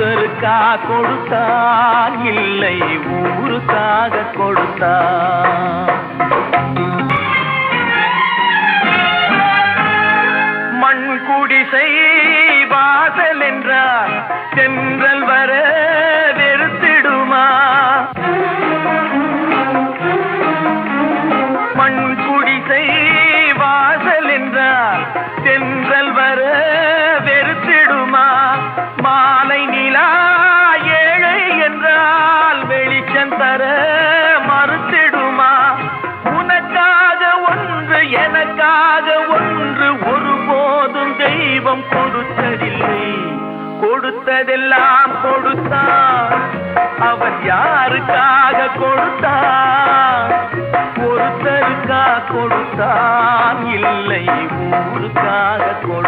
ஒருத்தருக்கா கொடுத்தான் இல்லை ஊருக்காக கொடுத்தான் மண் குடிசை வாசல் என்றார் சென்றல் வர வெறுத்திடுமா? மண் குடிசை வாசல் என்றார் சென்றல் வர வெளிச்சம் தர மறுத்திடுமா? உனக்காக ஒன்று எனக்காக ஒன்று ஒருபோதும் தெய்வம் கொடுத்ததில்லை. கொடுத்ததெல்லாம் கொடுத்தான். அவர் யாருக்காக கொடுத்தான்? ஒருத்தருக்கா கொடுத்தான். இல்லை ஊருக்காக கொடுத்தான்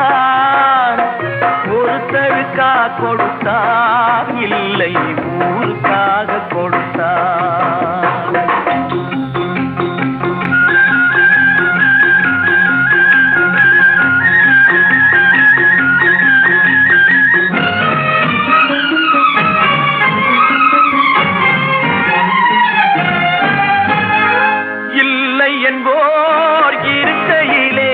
கொடுத்தா இல்லை ஊருக்காக கொடுத்தா இல்லை என்போர் இருக்கையிலே